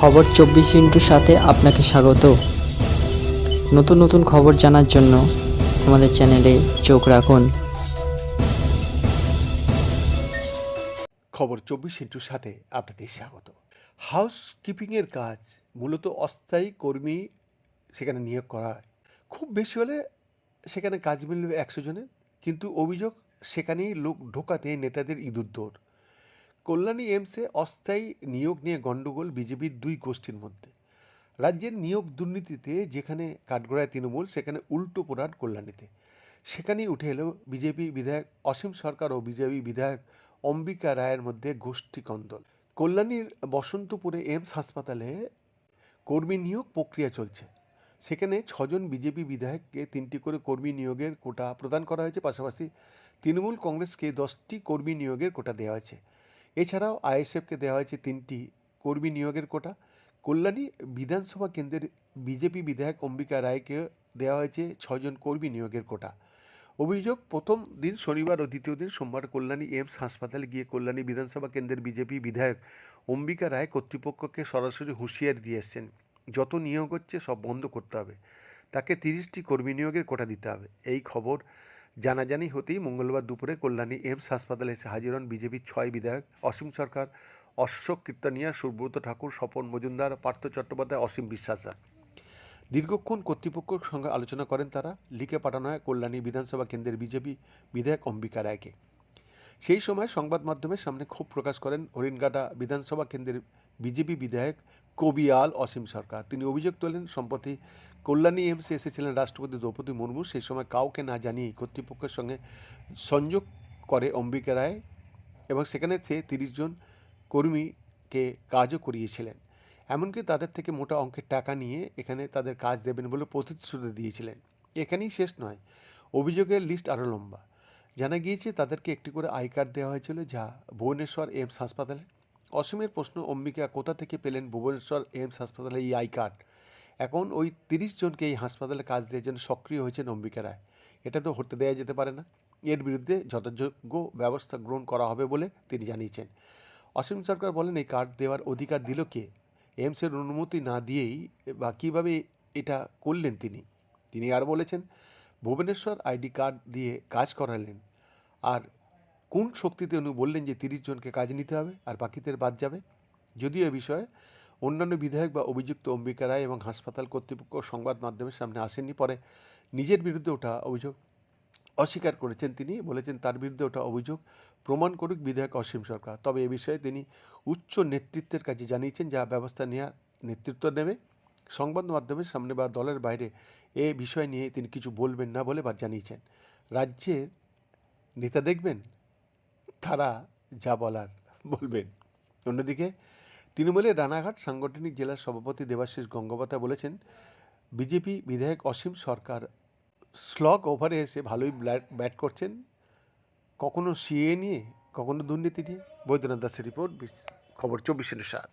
খবর চব্বিশ ইন্টুর সাথে আপনাকে স্বাগত। নতুন নতুন খবর জানার জন্য আমাদের চ্যানেলে চোখ রাখুন। খবর চব্বিশ ইন্টুর সাথে আপনাদের স্বাগত। হাউস কিপিংয়ের কাজ মূলত অস্থায়ী কর্মী সেখানে নিয়োগ করা হয়। খুব বেশি হলে সেখানে কাজ মিলবে একশো জনের, কিন্তু অভিযোগ সেখানেই লোক ঢোকাতে নেতাদের ইঁদুর কল্যাণী এমসে অস্থায়ী নিয়োগ নিয়ে গণ্ডগোল বিজেপির দুই গোষ্ঠীর মধ্যে। রাজ্যের নিয়োগ দুর্নীতিতে যেখানে কাঠগড়ায় তৃণমূল, সেখানে উল্টো পোড়াট কল্যাণীতে। সেখানেই উঠে এলো বিজেপি বিধায়ক অসীম সরকার ও বিজেপি বিধায়ক অম্বিকা রায়ের মধ্যে গোষ্ঠী কন্দল। কল্যাণীর বসন্তপুরে এমস হাসপাতালে কর্মী নিয়োগ প্রক্রিয়া চলছে। সেখানে ছজন বিজেপি বিধায়ককে তিনটি করে কর্মী নিয়োগের কোটা প্রদান করা হয়েছে। পাশাপাশি তৃণমূল কংগ্রেসকে দশটি কর্মী নিয়োগের কোটা দেওয়া হয়েছে। এছাড়াও আইএসএফকে দেওয়া হয়েছে তিনটি কর্মী নিয়োগের কোটা। কল্যাণী বিধানসভা কেন্দ্রের বিজেপি বিধায়ক অম্বিকা রায়কে দেওয়া হয়েছে ছজন কর্মী নিয়োগের কোটা। অভিযোগ, প্রথম দিন শনিবার ও দ্বিতীয় দিন সোমবার কল্যাণী এমস হাসপাতালে গিয়ে কল্যাণী বিধানসভা কেন্দ্রের বিজেপি বিধায়ক অম্বিকা রায় কর্তৃপক্ষকে সরাসরি হুঁশিয়ারি দিয়ে এসছেন। যত নিয়োগ হচ্ছে সব বন্ধ করতে হবে। তাকে তিরিশটি কর্মী নিয়োগের কোটা দিতে হবে। এই খবর জানাজানি হতেই মঙ্গলবার দুপুরে কল্যাণী এমস হাসপাতালে এসে হাজির হন বিজেপির ছয় বিধায়ক, অসীম সরকার, অশোক কীর্তনিয়া, সুব্রত ঠাকুর, স্বপন মজুমদার, পার্থ চট্টোপাধ্যায়, অসীম বিশ্বাসরা দীর্ঘক্ষণ কর্তৃপক্ষের সঙ্গে আলোচনা করেন তারা। লিখে পাঠানো হয় কল্যাণী বিধানসভা কেন্দ্রের বিজেপি বিধায়ক অম্বিকা রায়কে। সেই সময় সংবাদ মাধ্যমের সামনে ক্ষোভ প্রকাশ করেন হরিণঘাটা বিধানসভা কেন্দ্রের বিজেপি বিধায়ক কবিয়াল অসীম সরকার। তিনি অভিযোগ তোলেন, সম্প্রতি কল্যাণী এমসে এসেছিলেন রাষ্ট্রপতি দ্রৌপদী মুর্মু। সেই সময় কাউকে না জানিয়েই কর্তৃপক্ষের সঙ্গে সংযোগ করে অম্বিকা রায় এবং সেখানে সে তিরিশ জন কর্মীকে কাজও করিয়েছিলেন। এমনকি তাদের থেকে মোটা অঙ্কের টাকা নিয়ে এখানে তাদের কাজ দেবেন বলে প্রতিশ্রুতি দিয়েছিলেন। এখানেই শেষ নয়, অভিযোগের লিস্ট আরও লম্বা। জানা গিয়েছে, তাদেরকে একটি করে আই কার্ড দেওয়া হয়েছিল যা ভুবনেশ্বর এইমস হাসপাতালে। অসীমের প্রশ্ন, অম্বিকা কোথা থেকে পেলেন ভুবনেশ্বর এইমস হাসপাতালে এই আই কার্ড? এখন ওই তিরিশ জনকে এই হাসপাতালে কাজ দেওয়ার জন্য সক্রিয় হয়েছেন অম্বিকা রায়। এটা তো হতে দেওয়া যেতে পারে না। এর বিরুদ্ধে যথাযোগ্য ব্যবস্থা গ্রহণ করা হবে বলে তিনি জানিয়েছেন। অসীম সরকার বলেন, এই কার্ড দেওয়ার অধিকার দিল কে? এমসের অনুমতি না দিয়েই বা কীভাবে এটা করলেন তিনি? তিনি আর বলেছেন ভুবনেশ্বর আইডি কার্ড দিয়ে কাজ করালেন। আর কোন শক্তিতে উনি বললেন যে তিরিশ জনকে কাজ নিতে হবে আর বাকিদের বাদ যাবে? যদিও এ বিষয়ে অন্যান্য বিধায়ক বা অভিযুক্ত অম্বিকা রায় এবং হাসপাতাল কর্তৃপক্ষ সংবাদ মাধ্যমের সামনে আসেননি, পরে নিজের বিরুদ্ধে ওঠা অভিযোগ অস্বীকার করেছেন তিনি। বলেছেন, তার বিরুদ্ধে ওঠা অভিযোগ প্রমাণ করুক বিধায়ক অসীম সরকার। তবে এ বিষয়ে তিনি উচ্চ নেতৃত্বের কাছে জানিয়েছেন, যা ব্যবস্থা নেওয়ার নেতৃত্ব নেবে। সংবাদ মাধ্যমের সামনে বা দলের বাইরে এ বিষয় নিয়ে তিনি কিছু বলবেন না বলে জানিয়েছেন। রাজ্যের নেতা দেখবেন? তারা যা বলার বলবেন। অন্যদিকে তৃণমূলের রানাঘাট সাংগঠনিক জেলার সভাপতি দেবাশিস গঙ্গোপাধ্যায় বলেছেন, বিজেপি বিধায়ক অসীম সরকার স্লগ ওভারে এসে ভালোই ব্যাট- করছেন। কখনো সিএ নিয়ে, কখনো দুর্নীতি নিয়ে। বৈদ্যনাথ দাসের রিপোর্ট খবর চব্বিশের সাত